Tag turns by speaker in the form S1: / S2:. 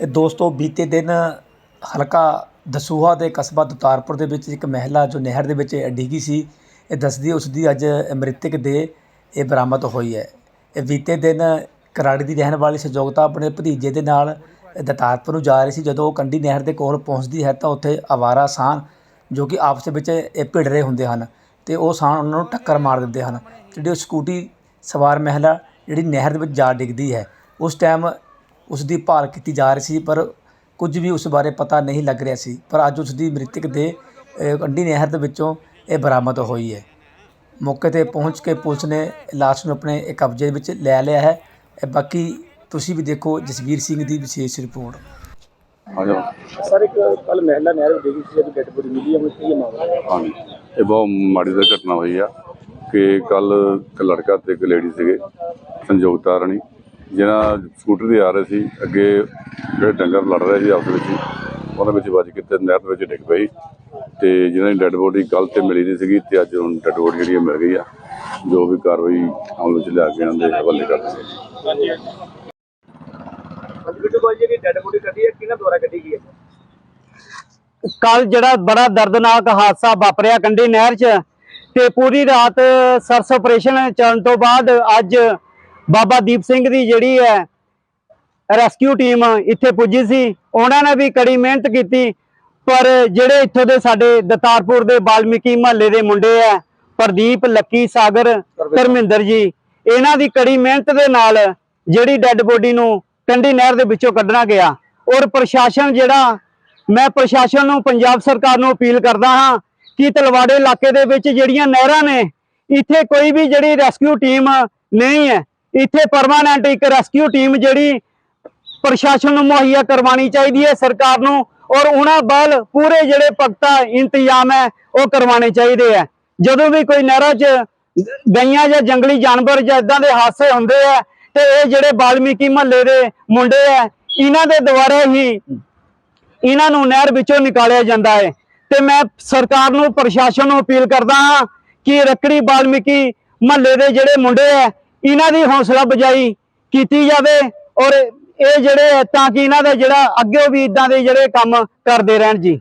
S1: ਇਹ ਦੋਸਤੋ, ਬੀਤੇ ਦਿਨ ਹਲਕਾ ਦਸੂਹਾ ਦੇ ਕਸਬਾ ਦਤਾਰਪੁਰ ਦੇ ਵਿੱਚ ਇੱਕ ਮਹਿਲਾ ਜੋ ਨਹਿਰ ਦੇ ਵਿੱਚ ਡਿੱਗੀ ਸੀ, ਇਹ ਦੱਸਦੀ ਉਸ ਦੀ ਅੱਜ ਮ੍ਰਿਤਕ ਦੇ ਇਹ ਬਰਾਮਦ ਹੋਈ ਹੈ। ਇਹ ਬੀਤੇ ਦਿਨ ਕਰਾੜੀ ਦੀ ਰਹਿਣ ਵਾਲੀ ਸਹਿਯੋਗਤਾ ਆਪਣੇ ਭਤੀਜੇ ਦੇ ਨਾਲ ਦਤਾਰਪੁਰ ਨੂੰ ਜਾ ਰਹੀ ਸੀ। ਜਦੋਂ ਉਹ ਕੰਢੀ ਨਹਿਰ ਦੇ ਕੋਲ ਪਹੁੰਚਦੀ ਹੈ ਤਾਂ ਉੱਥੇ ਆਵਾਰਾ ਸਾਨ ਜੋ ਕਿ ਆਪਸ ਵਿੱਚ ਇਹ ਭਿੜ ਰਹੇ ਹੁੰਦੇ ਹਨ ਤੇ ਉਹ ਸਾਨ ਉਹਨਾਂ ਨੂੰ ਟੱਕਰ ਮਾਰ ਦਿੰਦੇ ਹਨ। ਜਿਹੜੀ ਉਹ ਸਕੂਟੀ ਸਵਾਰ ਮਹਿਲਾ ਜਿਹੜੀ ਨਹਿਰ ਦੇ ਵਿੱਚ ਜਾ ਡਿੱਗਦੀ ਹੈ, ਉਸ ਟਾਈਮ ਉਸ ਦੀ ਭਾਲ ਕੀਤੀ ਜਾ ਰਹੀ ਸੀ ਪਰ ਕੁਝ ਵੀ ਉਸ ਬਾਰੇ ਪਤਾ ਨਹੀਂ ਲੱਗ ਰਿਹਾ ਸੀ। ਪਰ ਅੱਜ ਉਸ ਦੀ ਮ੍ਰਿਤਕ ਦੇ ਕੰਢੀ ਨਹਿਰ ਦੇ ਵਿੱਚੋਂ ਇਹ ਬਰਾਮਦ ਹੋਈ ਹੈ। ਮੌਕੇ ਤੇ ਪਹੁੰਚ ਕੇ ਪੁਲਿਸ ਨੇ ਲਾਸ਼ ਨੂੰ ਆਪਣੇ ਕਬਜ਼ੇ ਵਿੱਚ ਲੈ ਲਿਆ ਹੈ। ਇਹ ਬਾਕੀ ਤੁਸੀਂ ਵੀ ਦੇਖੋ ਜਸਵੀਰ ਸਿੰਘ ਦੀ ਵਿਸ਼ੇਸ਼ ਰਿਪੋਰਟ। ਸਰ ਇੱਕ ਕੱਲ ਮਹਿਲਾ ਨਹਿਰ ਵਿੱਚ ਡਿੱਗੀ ਸੀ ਜਦ ਡੈਡ ਬੋਡੀ ਮਿਲੀ ਹੈ ਕੀ ਮਾਮਲਾ
S2: ਹਾਂਜੀ। ਇਹ ਬਹੁਤ ਮਾੜੀ ਦਾ ਘਟਨਾ ਹੋਈ ਆ ਕਿ ਕੱਲ ਇੱਕ ਲੜਕਾ ਤੇ ਇੱਕ ਲੇਡੀ ਸੀਗੇ ਸੰਜੋਗਤਾ ਰਾਣੀ। ਜਿਹਨਾਂ ਸਕੂਟਰ ਤੇ ਆ ਰਹੇ ਸੀ ਅੱਗੇ ਜਿਹੜੇ ਡੰਗਰ ਲੜ ਰਹੇ ਸੀ ਆਪਸ ਵਿੱਚ ਉਹਨਾਂ ਵਿੱਚ ਵੱਜ ਕੇ ਤੇ ਨਹਿਰ ਵਿੱਚ ਡਿੱਗ ਪਈ ਤੇ ਜਿਹਨਾਂ ਦੀ ਡੈੱਡ ਬੋਡੀ ਕੱਲ ਤੇ ਮਿਲੀ ਨਹੀਂ ਸੀਗੀ ਤੇ ਅੱਜ ਹੁਣ ਡੈੱਡ ਬੋਡੀ ਜਿਹੜੀ ਮਿਲ ਗਈ ਆ ਜੋ ਵੀ ਕਾਰਵਾਈ ਅਮਲ ਵਿੱਚ ਲਿਆ ਕੇ ਇਹਨਾਂ ਦੇ ਹਵਾਲੇ ਕਰ ਦਿੱਤੀ
S1: ਬਿੱਟੂ ਬਾਈ ਜਿਹੜੀ ਡੈਡ ਬੋਡੀ ਕੱਢੀ ਹੈ ਕਿਹਨਾਂ ਦੁਆਰਾ ਕੱਢੀ ਗਈ ਹੈ?
S3: ਕੱਲ ਜਿਹੜਾ ਬੜਾ ਦਰਦਨਾਕ ਹਾਦਸਾ ਵਾਪਰਿਆ ਕੰਢੀ ਨਹਿਰ 'ਚ ਤੇ ਪੂਰੀ ਰਾਤ ਸਰਸ ਆਪਰੇਸ਼ਨ ਚੱਲਣ ਤੋਂ ਬਾਅਦ ਅੱਜ ਬਾਬਾ ਦੀਪ ਸਿੰਘ ਦੀ ਜਿਹੜੀ ਹੈ ਰੈਸਕਿਊ ਟੀਮ ਇੱਥੇ ਪੁੱਜੀ ਸੀ ਉਹਨਾਂ ਨੇ ਵੀ ਕੜੀ ਮਿਹਨਤ ਕੀਤੀ ਪਰ ਜਿਹੜੇ ਇੱਥੋਂ ਦੇ ਸਾਡੇ ਦਤਾਰਪੁਰ ਦੇ ਬਾਲਮੀਕੀ ਮਹੱਲੇ ਦੇ ਮੁੰਡੇ ਆ ਪ੍ਰਦੀਪ ਲੱਕੀ ਸਾਗਰ ਧਰਮਿੰਦਰ ਜੀ ਇਹਨਾਂ ਦੀ ਕੜੀ ਮਿਹਨਤ ਦੇ ਨਾਲ ਜਿਹੜੀ ਡੈੱਡ ਬੋਡੀ ਨੂੰ ਕੰਢੀ ਨਹਿਰ ਦੇ ਵਿੱਚੋਂ ਕੱਢਣਾ ਗਿਆ। ਔਰ ਪ੍ਰਸ਼ਾਸਨ ਜਿਹੜਾ ਮੈਂ ਪ੍ਰਸ਼ਾਸਨ ਨੂੰ ਪੰਜਾਬ ਸਰਕਾਰ ਨੂੰ ਅਪੀਲ ਕਰਦਾ ਹਾਂ ਕਿ ਤਲਵਾੜੇ ਇਲਾਕੇ ਦੇ ਵਿੱਚ ਜਿਹੜੀਆਂ ਨਹਿਰਾਂ ਨੇ ਇੱਥੇ ਕੋਈ ਵੀ ਜਿਹੜੀ ਰੈਸਕਿਊ ਟੀਮ ਨਹੀਂ ਹੈ ਇੱਥੇ ਪਰਮਾਨੈਂਟ ਇੱਕ ਰੈਸਕਿਊ ਟੀਮ ਜਿਹੜੀ ਪ੍ਰਸ਼ਾਸਨ ਨੂੰ ਮੁਹੱਈਆ ਕਰਵਾਉਣੀ ਚਾਹੀਦੀ ਹੈ, ਸਰਕਾਰ ਨੂੰ ਔਰ ਉਹਨਾਂ ਬਲ ਪੂਰੇ ਜਿਹੜੇ ਪਖਤਾ ਇੰਤਜ਼ਾਮ ਹੈ, ਉਹ ਕਰਵਾਉਣੇ ਚਾਹੀਦੇ ਹੈ। ਜਦੋਂ ਵੀ ਕੋਈ ਨਹਿਰਾਂ 'ਚ ਗਈਆਂ ਜਾਂ ਜੰਗਲੀ ਜਾਨਵਰ ਜਾਂ ਇਦਾਂ ਦੇ ਹਾਦਸੇ ਹੁੰਦੇ ਆ ਤੇ ਇਹ ਜਿਹੜੇ ਬਾਲਮੀਕੀ ਮਹੱਲੇ ਦੇ ਮੁੰਡੇ ਆ ਇਹਨਾਂ ਦੇ ਦੁਆਰਾ ਹੀ ਇਹਨਾਂ ਨੂੰ ਨਹਿਰ ਵਿੱਚੋਂ ਨਿਕਾਲਿਆ ਜਾਂਦਾ ਹੈ। ਤੇ ਮੈਂ ਸਰਕਾਰ ਨੂੰ, ਪ੍ਰਸ਼ਾਸਨ ਨੂੰ ਅਪੀਲ ਕਰਦਾ ਹਾਂ ਕਿ ਰੱਕੜੀ ਬਾਲਮੀਕੀ ਮਹੱਲੇ ਦੇ ਜਿਹੜੇ ਮੁੰਡੇ ਆ ਇਹਨਾਂ ਦੀ ਹੌਸਲਾ ਬਜਾਈ ਕੀਤੀ ਜਾਵੇ ਔਰ ਇਹ ਜਿਹੜੇ ਤਾਂ ਕਿ ਇਹਨਾਂ ਦਾ ਜਿਹੜਾ ਅੱਗੇ ਵੀ ਇਦਾਂ ਦੇ ਜਿਹੜੇ ਕੰਮ ਕਰਦੇ ਰਹਿਣ ਜੀ।